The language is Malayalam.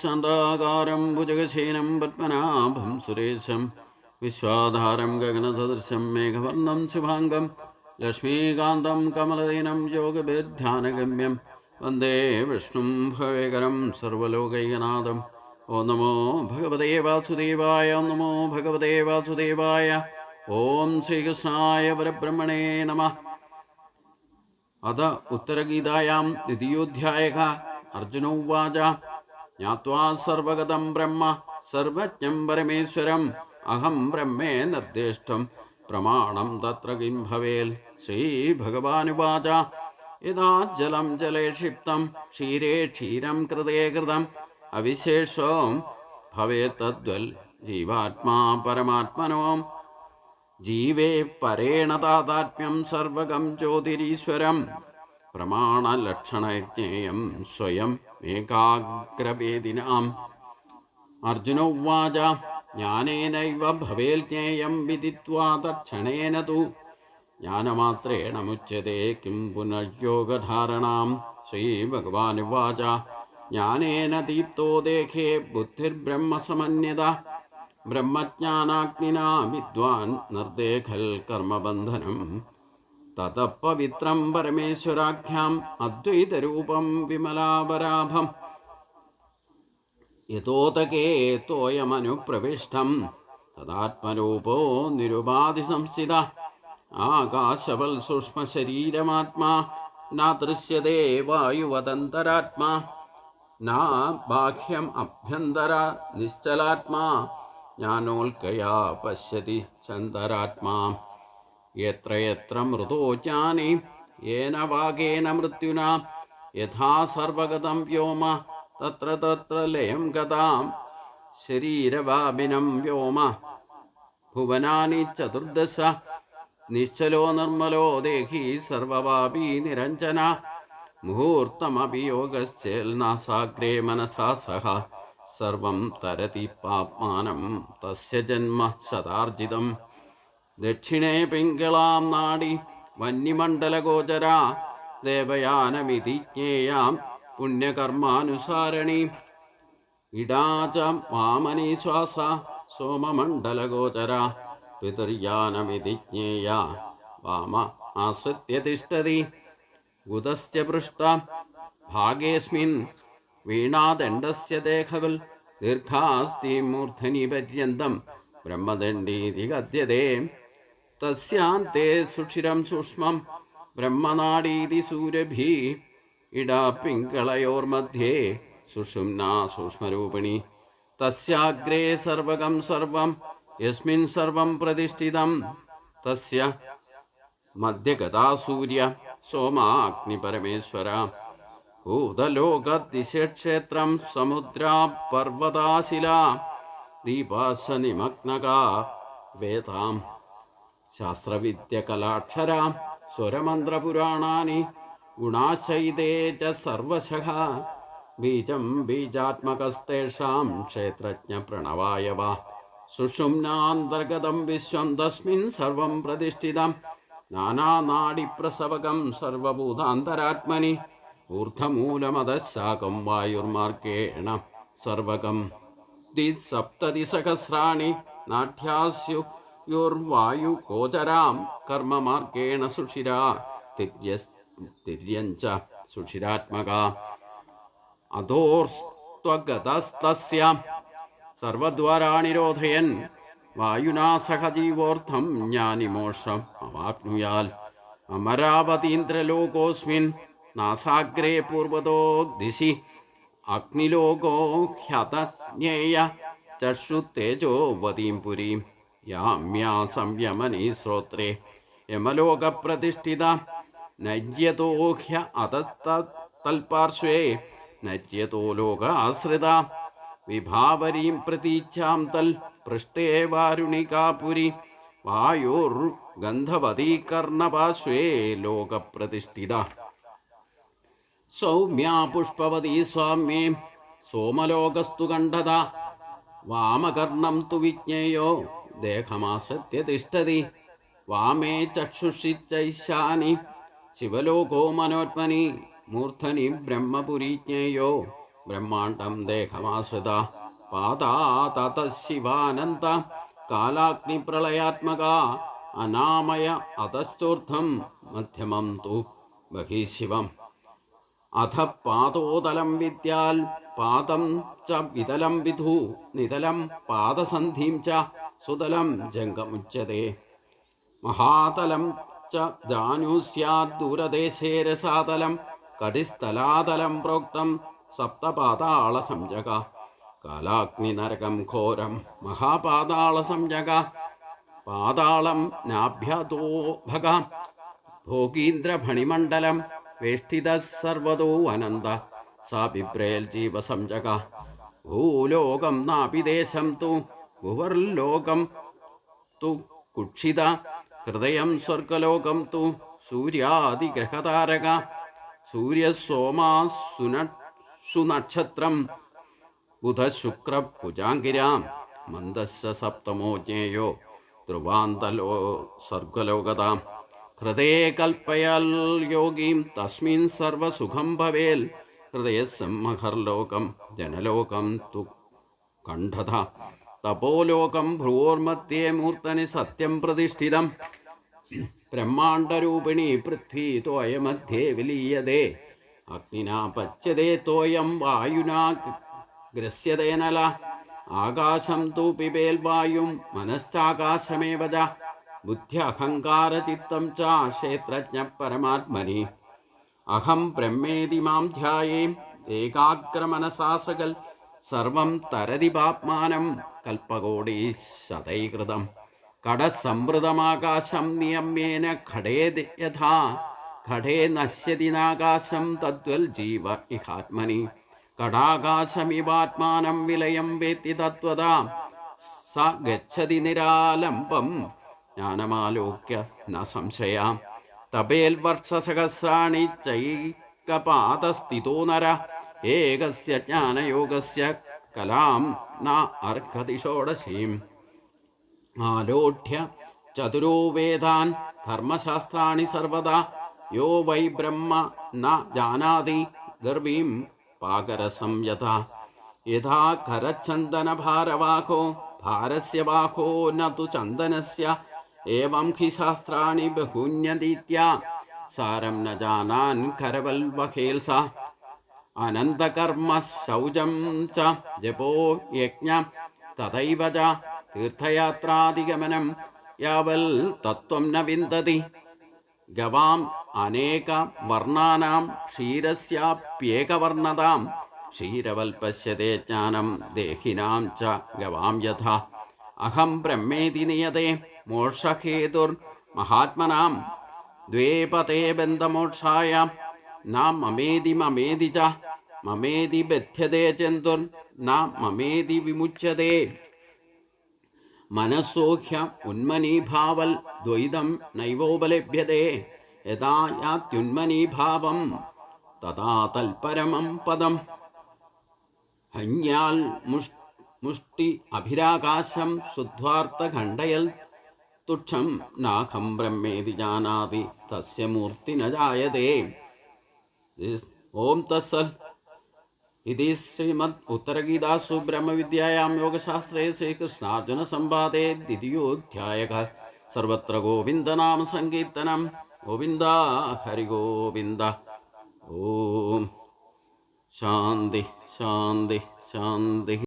സാണ്ടാകാരം ഭുജഗശേനം പത്മനാഭം സുരേശം വിശ്വാധാരം ഗഗനസദൃശം മേഘവർണം ശുഭാംഗം ലക്ഷ്മീകാന്തം കമലദീനം യോഗഭിർധ്യാനഗമ്യം വന്ദേ വിഷ്ണും ഭവേകരം സർവലോകൈകനാഥം. ഓ നമോ ഭഗവതേ വാസുദേവായ നമോ ഭഗവതേ വാസുദേവായ ഓം ശ്രീകൃഷ്ണായ പരബ്രഹ്മണേ നമ. അത ഉത്തരഗീതായാം ദ്വിതീയോധ്യായ അർജുന ഉവാച. ജ്ഞാത്വാ സർവഗതം ബ്രഹ്മ സർവജ്ഞം പരമേശ്വരം അഹം ബ്രഹ്മേ നിർദ്ദിഷ്ടം പ്രമാണം തത്ര കിം ഭവേൽ ശ്രീഭഗവാനുവാച യഥാ ജലം ജലേ ക്ഷിപ്തം ക്ഷീരേ ക്ഷീരം കൃതേ കൃതം അവിശേഷോ ഭവേ തദ്വൽ ജീവാത്മാ പരമാത്മനോ ജീവേ പരേണ താതാത്മ്യം സർവകം ജ്യോതിരീശ്വരം प्रमाणलक्षणज्ञेयं स्वयम् एकाग्रवेदिनाम्। अर्जुन उवाच ज्ञानेनैव भवेल्ज्ञेयं विदित्वा तत्क्षणेन तु ज्ञानमात्रेण मुच्यते किं पुनर्योगधारणां श्रीभगवानुवाच ज्ञानेन दीप्तो देखे बुद्धिर्ब्रह्मसमन्य ब्रह्मज्ञानाग्निना विद्वान् निर्देघल्कर्मबन्धनम् തതപവിത്രം പരമേശ്വരാഖ്യാം അദ്വൈതരൂപം വിമലാപരാഭം. യഥോതകേ തോയമനുപ്രവിഷ്ടം തദാത്മരൂപോ നിരുപാധിസംസ്ഥിത ആകാശവൽ സൂക്ഷ്മശരീരമാത്മാ. ന ദൃശ്യതേ വായുവതന്തരാത്മാ. നാ ബാഹ്യം അഭ്യന്തര നിശ്ചലാത്മാ. ജ്ഞാനോൽക്കയാ പശ്യതി ചന്തരാത്മാ യത്ര യത്ര മൃതോ ജ്ഞാനി യേന വാഗേന മൃത്യുന? യഥാ സർവഗതം വ്യോമ? തത്ര തത്ര ലയം ഗതാം. ശരീരവാപിനം വ്യോമ? ഭുവനാനി ചതുർദശ? നിശ്ചലോ നിർമ്മലോ ദേഹി സർവവാപി നിരഞ്ജന? മുഹൂർത്തമപി യോഗശ്ചേൽനാസാഗ്രേ മനസാ സഹ? സർവം തരതി പാപ്മാനം തസ്യ ജന്മ ശതാർജിതം ദക്ഷിണേ പിങ്കളാം നാടി വന്യമണ്ഡലഗോചര ദേവയാനമിതി ജ്ഞേയാം പുണ്യകർമാനുസാരണി. ഇടാച മാമനീശ്വാസ സോമമണ്ഡലഗോചര പിതൃയാനമിതി ജ്ഞേയ വാമ ആശ്രിത്യ തിഷ്ടതി ഗുതസ്യ പൃഷ്ട ഭാഗേസ്മിൻ വീണാദണ്ഡസ്യ ദേഹവൽ ദീർഘാസ്തി മൂർധനി പര്യന്തം ബ്രഹ്മദണ്ഡീതി ഗദ്യതേ തസ്യാന്തെ സുക്ഷിരം സൂക്ഷ്മം ബ്രഹ്മനാടീതി സൂരഭി ഇടാ പിങ്കളയോർമധ്യേ സുഷുമ്നാ സൂക്ഷ്മരൂപിണി തസ്യാഗ്രേ സർവകം സർവം യസ്മിൻ സർവം പ്രതിഷ്ഠിതം തസ്യ മധ്യഗതാ സൂര്യ സോമാഗ്നിപരമേശ്വര ഭൂതലോകദിശക്ഷേത്രം സമുദ്രാ പർവതാശില ദീപാശനിമഗ്നകാ വേദാം ശാസ്ത്രവിദ്യകലാക്ഷര സ്വരമന്ത്രപുരാണാനി ഗുണാശൈതേ ച സർവശഃ. ബീജം ബീജാത്മകസ്തേഷാം ക്ഷേത്രജ്ഞ പ്രണവായവ സുഷുമ്നാന്തർഗതം വിശ്വം തസ്മിൻ സർവം പ്രതിഷ്ഠിതം. നാനാനാഡിപ്രസവകം സർവഭൂതാന്തരാത്മനി. ഊർധമൂലമതശാകം വായുർമാർഗേണ സർവകം. ദ്വിസപ്തതിസഹസ്രാണി നാട്യാസ്യു योर्वायु योर्वायुगोचरां कर्ममार्गेण सुषिरा तिर्यस् तिर्यञ्च सुषिरात्मका अधोस्त्वगतस्तस्य सर्वद्वारानिरोधयन्। वायुना सह जीवोऽर्थं ज्ञानिमोषम् अवाप्नुयाल्। अमरावतीन्द्रलोकोऽस्मिन् नासाग्रे पूर्वतो दिशि। अग्निलोको ह्यतज्ञेय चक्षुतेजो वतीं पुरीम्। യാമ്യാ സംയമനീ ശ്രോത്രേ യമലോകപ്രതിഷ്ഠിത നര്യതോ ഹ്യ അതത്തൽപാർശ്വേ ലോക ആശ്രിത വിഭാവരീം പ്രതീച്ഛാം തൽ പൃഷ്ടേ വാരുണികാപുരി. വായോർ ഗന്ധവതീ കർണപാർശ്വേ ലോകപ്രതിഷ്ഠിത. സൗമ്യാ പുഷ്പവതീ സ്വാമ്യേ. സോമലോകസ്തു കണ്ഠത വാമകർണം തു വിജ്ഞേയോ. ദേഹമാസത്യ തിഷ്ടതി വാമേ ചക്ഷുഷിച്ചൈശാനി ശിവലോകോ മനോത്മനി. മൂർധനി ബ്രഹ്മപുരി ജ്ഞേയോ ബ്രഹ്മാണ്ടം ദേഹമാശ്രിത. പാതാ തത ശിവാനന്ദ. കാലാഗ്നിപ്രളയാത്മക അനാമയ അതശ്ചൂർദ്ധം മധ്യമം തു ബഹിശിവം അധ പാതോതലം വിദ്യാൽ. പാദം ച വിതലം വിധു. നിതലം പാദസന്ധിം ച. സുതലം ജംഗമുച്ചതേ. മഹാതലം ച ജാനു ദൂരദേശേ രസാതലം കടിസ്ഥലാതലം പ്രോക്തം സപ്തപാതാള സംജക കാലാഗ്നി നരകം ഘോരം മഹാപാതാള സംജക പാതാളം നാഭ്യതോ ഭഗ. ഭോഗീന്ദ്രഭണിമണ്ഡലം വേഷ്ടിത സർവതോ അനന്ത. സാ ബിബ്രേൽ ജീവസംജക ഭൂലോകം നാപിദേശം തു भुवर्लोकम तु कुक्षिता हृदय स्वर्गलोकम तु सूर्यादिग्रहतारक सूर्यसोमासुनक्षुनक्षत्रं बुधशुक्रपुजाङ्गिरां मन्दस्य सप्तमो ज्ञेयो ध्रुवांतलो स्वर्गलोकतां हृदय कल्पयल् योगीं तस्मिन् हृदय भवेल् हृदयसम्महर्लोकं जनलोकं तु कण्ठधा। തപോലോകം ഭ്രുവോർമധ്യേ മൂർത്തനി സത്യം പ്രതിഷ്ഠിതം. ബ്രഹ്മാണ്ടരൂപിണി പൃഥ്വി തോയമധ്യേ വിലീയതേ. അഗ്നിനാ പച്ചതേ തോയം വായുനാ ഗ്രസ്യതേനല ആകാശം തൂ പിബേൽ വായും മനശ്ചാകാശമേവ ച. ബുദ്ധ്യഹങ്കാരചിത്തം ച ക്ഷേത്രജ്ഞ പരമാത്മനി. അഹം ബ്രഹ്മേതി മാം ധ്യായേ. ഏകാഗ്രമനസാ സകൽ സർവം തരതി പാപ്മാനം കൽപ്പകോടി ശതൈകൃതം കടസംവൃതമാകാശം നിയമ്യേന ഘടേ യഥാ ഘടേ നശ്യതിനാകാശം തദ്വൽ ജീവ ഇഹാത്മനി. കടാകാശമിവാത്മാനം വിലയം വേത്തി തത്വതാ സ ഗച്ഛതി നിരാലംബം ജ്ഞാനമാലോക്യ ന സംശയാം. തപേൽ വർഷസഹസ്രാണി ചൈകപാതസ്ഥിതോ നര ഏകസ്യ ജ്ഞാനയോഗസ്യ കലാം ന അർഹതി ഷോഡശീം ആലോഢ്യ ചതുരോ വേദാൻ ധർമ്മശാസ്ത്രാണി സർവദാ. യോ വൈ ബ്രഹ്മ ന ജാനാതി ഗർവീം പാകരസം യഥാ. യഥാ കരചന്ദനഭാരവാഹോ ഭാരസ്യ വാഹോ ന തു ചന്ദനസ്യ. ഏവം ഹി ശാസ്ത്രാണി ബഹൂന്യതീത്യ. സാരം ന ജാനാൻ കരവൽവഹേൽസ. അനന്തകർമ്മ ശൗചം ച ജപോ യജ്ഞ തഥൈവ ച തീർത്ഥയാത്രാധിഗമനം യാവൽ തത്വം ന വിന്ദതി ഗവാം അനേക വർണാനാം ക്ഷീരസ്യാപ്യേകവർണതാം. ക്ഷീരവൽപശ്യതേ ജ്ഞാനം ദേഹിനാം ച ഗവാം യഥ. അഹം ബ്രഹ്മേതി നിയതേ മോക്ഷഹേതുർ മഹാത്മനാം. ദ്വേപതേ ബന്ധമോക്ഷായ. നാം അമേതി മമേതി ച മമേതി ബധ്യതേ ചന്തുർ ന മമേതി വിമുച്ചതേ. മനസ്സോഹ്യ ഉന്മനീഭാവൽ ദ്വൈതം നൈവോപലഭ്യതേ. യഥാ യാത്യുന്മനീഭാവം തഥാ തൽപരമം പദം. ഹന്യാൽ മുഷ് മുഷ്ടി അഭിരാകാശം ശുദ്ധ്വാർത്ഥഖണ്ഡയൽ തുക്ഷം നാഖം ബ്രഹ്മേതി ജാനാതി തസ്യ മൂർത്തി ന ജായതേ. ഓം തസ്സൽ ഇതി ശ്രീമദ് ഉത്തരഗീതാസു ബ്രഹ്മവിദ്യായാം യോഗശാസ്ത്രേ ശ്രീകൃഷ്ണാർജുന സമ്പാദേ ദ്വിതീയോധ്യായ സർവത്ര ഗോവിന്ദനാമ സങ്കീർത്തനം. ഗോവിന്ദ ഹരിഗോവിന്ദ ഓം. ശാന്തി ശാന്തി ശാന്തി.